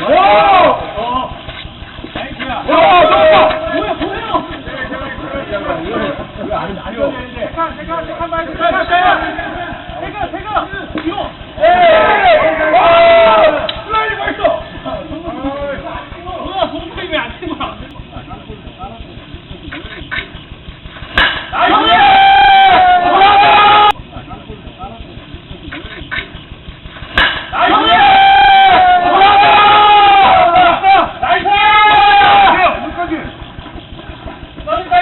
오!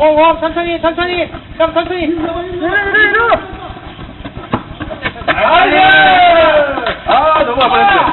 어, 어, 천천히, 천천히. 좀 천천히. 아, 너무 아파했어.